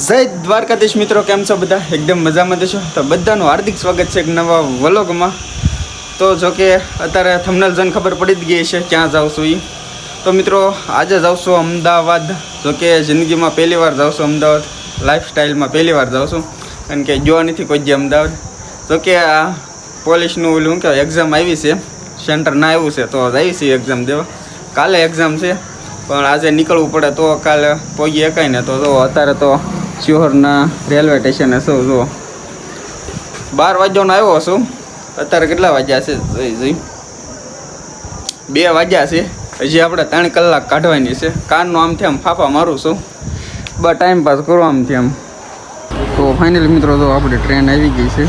જય દ્વારકાધીશ મિત્રો, કેમ છો બધા? એકદમ મજામાં દેશો તો બધાનું હાર્દિક સ્વાગત છે એક નવા વલોગમાં. તો જો કે અત્યારે થમનલ જન ખબર પડી જ ગઈ છે ક્યાં જાઉં છું એ તો મિત્રો, આજે જાઉં છું અમદાવાદ. જો કે જિંદગીમાં પહેલી વાર જાઉં છું અમદાવાદ. લાઈફસ્ટાઈલમાં પહેલી વાર જાઉં છું. કારણ કે જોવા નથી કોઈ જે અમદાવાદ. જો કે આ પોલીસનું ઓલું કે એક્ઝામ આવી છે. સેન્ટર ના આવ્યું છે, તો આવી છે એક્ઝામ દેવા. કાલે એક્ઝામ છે, પણ આજે નીકળવું પડે તો કાલે પહોંચી કાંઈ ને તો અત્યારે તો શિહોરના રેલવે સ્ટેશને શું જો. બાર વાગ્યાનો આવ્યો છું. અત્યારે કેટલા વાગ્યા છે? જોઈ જોઈ. બે વાગ્યા છે. હજી આપણે ત્રણ કલાક કાઢવાની છે. કારનું આમથી આમ ફાફા મારું છું. બસ ટાઈમ પાસ કરો આમથી આમ તો ફાઇનલી મિત્રો તો આપણી ટ્રેન આવી ગઈ છે.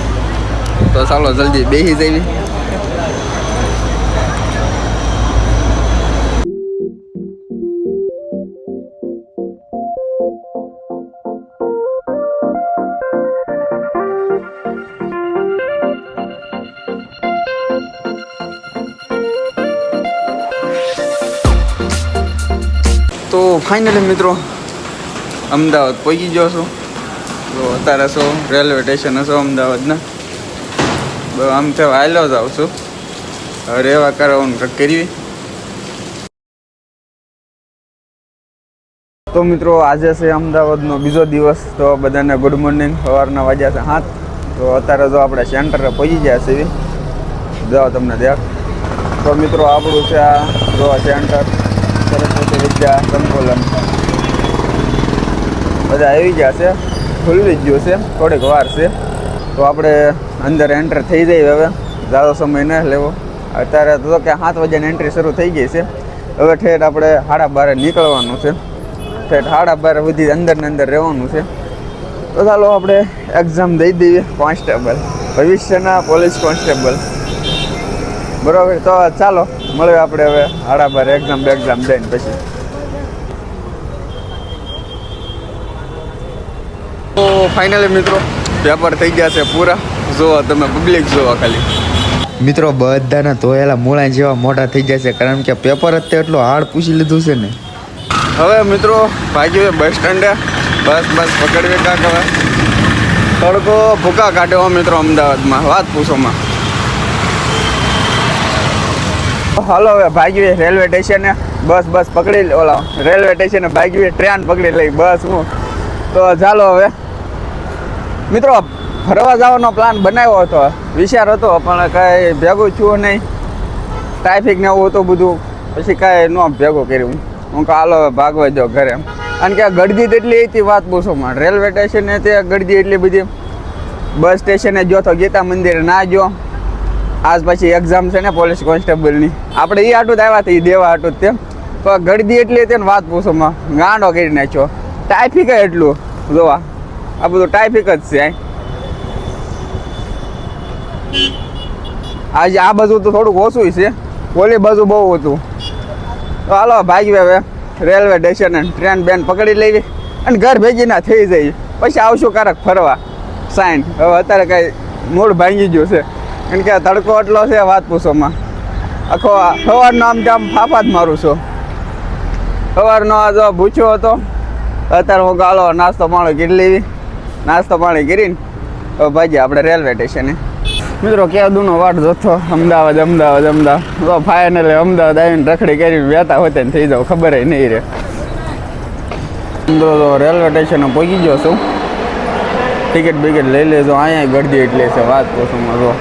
તો ચાલો જલ્દી બેસી જઈએ. તો ફાઇનલી મિત્રો, અમદાવાદ પહોંચી ગયો છું. તો અત્યારે શું રેલવે સ્ટેશન હશો અમદાવાદના? આમ તો હાલ્યો જ આવશું રેવા હવે રહેવા કરવાનું કરવી તો મિત્રો, આજે છે અમદાવાદનો બીજો દિવસ. તો બધાને ગુડ મોર્નિંગ સવારના વાગ્યા છે હાથ તો અત્યારે જો આપણે સેન્ટરે પહોંચી ગયા છીએ. જાઓ તમને દેખ તો મિત્રો, આપણું છે આ, જો સેન્ટર વિદ્યા સંકુલન બધા આવી ગયા છે ખુલ્લી જ ગયું છે. થોડીક વાર છે. તો આપણે અંદર એન્ટર થઈ જઈએ હવે ઝાડો સમય ન લેવો અત્યારે તો કે સાત વાગ્યાની એન્ટ્રી શરૂ થઈ ગઈ છે હવે ઠેઠ આપણે સાડા બારે નીકળવાનું છે. ઠેઠ સાડા બારે સુધી અંદર ને અંદર રહેવાનું છે. તો ચાલો, આપણે એક્ઝામ દઈ દઈએ કોન્સ્ટેબલ ભવિષ્યના પોલીસ કોન્સ્ટેબલ બરાબર? તો ચાલો. મળીએ આપણે હવે હાડા બાર એક્ઝામ બે એક્ઝામ દઈને પછી. તો ફાઇનલી મિત્રો પેપર થઈ ગયા છે પૂરા. જોવા તમે પબ્લિક જુઓ ખાલી. મિત્રો બધાના ધોયેલા મૂળા જેવા મોટા થઈ જશે કારણ કે પેપર જ તે એટલું હાર્ડ પૂછી લીધું છે ને. હવે મિત્રો ભાગ્યું બસ સ્ટેન્ડે બસ બસ પકડવી કાંક હવે. તડકો ભૂકા કાઢ્યો મિત્રો અમદાવાદમાં. વાત પૂછોમાં હાલો, હવે ભાગ્યું રેલવે સ્ટેશને. બસ બસ પકડી ઓલા, રેલવે સ્ટેશને ભાગ્યું ટ્રેન પકડી લઈ, બસ હું. તો ચાલો હવે. મિત્રો, ફરવા જવાનો પ્લાન બનાવ્યો હતો. વિચાર હતો, પણ કાંઈ ભેગું છું નહીં. ટ્રાફિક ને એવું હતું બધું. પછી કાંઈ ન ભેગું કર્યું. હું કહું, હાલો ભાગવા દો ઘરે. કારણ કે ગળદી જ એટલી હતી, વાત પૂછો માં રેલવે સ્ટેશને તે ગળદી એટલી બધી. બસ સ્ટેશને જો તો ગીતા મંદિરે ના જો આજ પછી એક્ઝામ છે ને પોલીસ કોન્સ્ટેબલની આપણે એ આટું જ આવ્યા હતા એ દેવા આટું જ તેમ. પણ એટલી હતી ને વાત પૂછો માં ગાંડો કરી નાખ્યો. ટ્રાફિક એટલું, જોવા. આ બધું ટ્રાફિક જ છે આજે આ બાજુ તો થોડુંક ઓછું છે. ઓલી બાજુ બહુ હતું. તો હાલો ભાગી હવે. રેલવે સ્ટેશન ટ્રેન બેન પકડી લેવી અને ઘર ભેગી ના થઈ જાય પછી આવશું કારક ફરવા. સાઈન, હવે અત્યારે કાંઈ મૂળ ભાંગી ગયું છે. કારણ કે તડકો એટલો છે વાત પૂછોમાં. આખો સવારનો આમ જામ ફાફા જ મારું છું. સવારનો આ જો ભૂખ્યો હતો, અત્યારે હું ગાલો નાસ્તો પાણી કરી લેવી. નાસ્તો પાણી કરીને ભાગીએ આપણે રેલવે સ્ટેશને. મિત્રો કેદુનો વાટ જોતો? અમદાવાદ અમદાવાદ અમદાવાદ. તો ફાઇનલે અમદાવાદ આવીને રખડી કરીને વેતા હોતે થઈ જાવ, ખબર નહીં રે મિત્રો તો રેલવે સ્ટેશને પહોંચી ગયો છું. ટિકિટ બિકિટ લઈ લેજો, અહીંયા ગળદી એટલે છે, વાત પૂછું જો.